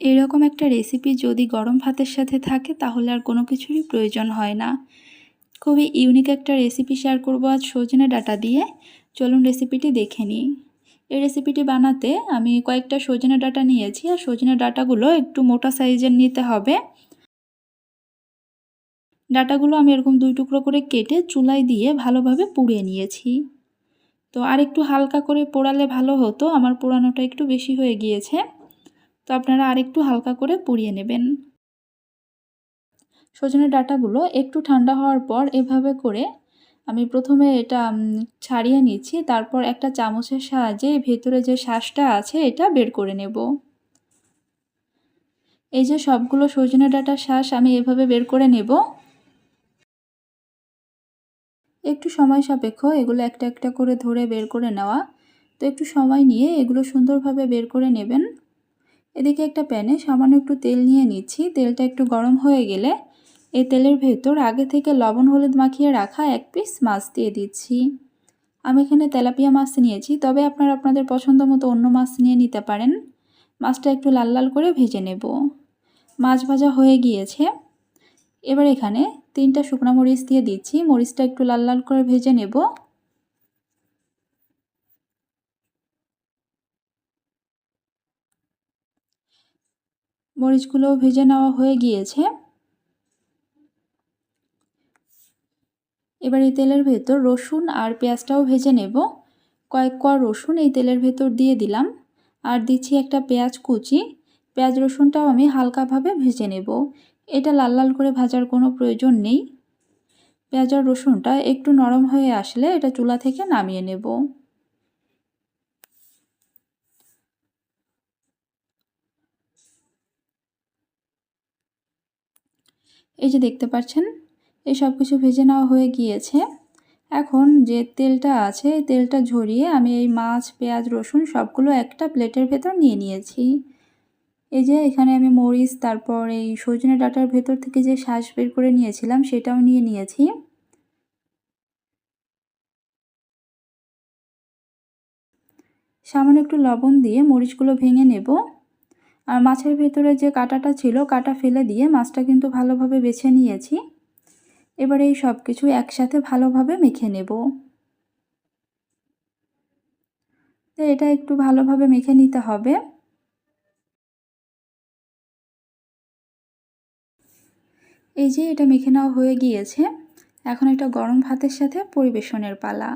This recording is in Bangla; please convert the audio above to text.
এরকম একটা রেসিপি যদি গরম ভাতের সাথে থাকে, তাহলে আর কোনো কিছুরই প্রয়োজন হয় না। খুবই ইউনিক একটা রেসিপি শেয়ার করব আজ সজনে ডাটা দিয়ে। চলুন রেসিপিটি দেখে নিই। এই রেসিপিটি বানাতে আমি কয়েকটা সজনে ডাটা নিয়েছি, আর সজনে ডাটাগুলো একটু মোটা সাইজের নিতে হবে। ডাটাগুলো আমি এরকম দুই টুকরো করে কেটে চুলায় দিয়ে ভালোভাবে পুড়িয়ে নিয়েছি। তো আর একটু হালকা করে পোড়ালে ভালো হতো, আমার পোড়ানোটা একটু বেশি হয়ে গিয়েছে। তো আপনারা আরেকটু হালকা করে পুড়িয়ে নেবেন। সজনের ডাটাগুলো একটু ঠান্ডা হওয়ার পর এভাবে করে আমি প্রথমে এটা ছাড়িয়ে নিচ্ছি, তারপর একটা চামচের সাহায্যে ভেতরে যে শ্বাসটা আছে এটা বের করে নেব। এই যে সবগুলো সজনে ডাটার শ্বাস আমি এভাবে বের করে নেব। একটু সময় সাপেক্ষ, এগুলো একটা একটা করে ধরে বের করে নেওয়া। তো একটু সময় নিয়ে এগুলো সুন্দরভাবে বের করে নেবেন। এদিকে একটা প্যানে সামান্য একটু তেল নিয়ে নিচ্ছি। তেলটা একটু গরম হয়ে গেলে এই তেলের ভেতর আগে থেকে লবণ, হলুদ মাখিয়ে রাখা এক পিস মাছ দিয়ে দিচ্ছি। আমি এখানে তেলাপিয়া মাছ নিয়েছি, তবে আপনারা আপনাদের পছন্দ মতো অন্য মাছ নিয়ে নিতে পারেন। মাছটা একটু লাল লাল করে ভেজে নেব। মাছ ভাজা হয়ে গিয়েছে। এবার এখানে তিনটা শুকনো মরিচ দিয়ে দিচ্ছি। মরিচটা একটু লাল লাল করে ভেজে নেব। মরিচগুলো ভেজে নেওয়া হয়ে গিয়েছে। এবার এই তেলের ভেতর রসুন আর পেঁয়াজটাও ভেজে নেব। কয়েক কোয়া রসুন এই তেলের ভেতর দিয়ে দিলাম। আর দিচ্ছি একটা পেঁয়াজ কুচি। পেঁয়াজ রসুনটাও আমি হালকাভাবে ভেজে নেব। এটা লাল লাল করে ভাজার কোনো প্রয়োজন নেই। পেঁয়াজ আর রসুনটা একটু নরম হয়ে আসলে এটা চুলা থেকে নামিয়ে নেব। এই যে দেখতে পাচ্ছেন, এই সব কিছু ভেজে নেওয়া হয়ে গিয়েছে। এখন যে তেলটা আছে তেলটা ঝরিয়ে আমি এই মাছ, পেঁয়াজ, রসুন সবগুলো একটা প্লেটের ভেতর নিয়ে নিয়েছি। এই যে এখানে আমি মরিচ, তারপর এই সজনে ডাটার ভেতর থেকে যে শ্বাস বের করে নিয়েছিলাম, সেটাও নিয়ে নিয়েছি। সামান্য একটু লবণ দিয়ে মরিচগুলো ভেঙে নেব। আর মাছের ভেতরে যে কাটাটা ছিল, কাটা ফেলে দিয়ে মাছটা কিন্তু ভালোভাবে বেছে নিয়েছি। এবার এই সব কিছু একসাথে ভালোভাবে মেখে নেব। তো এটা একটু ভালোভাবে মেখে নিতে হবে। এই যে এটা মেখে নেওয়া হয়ে গিয়েছে, এখন এটা গরম ভাতের সাথে পরিবেশনের পালা।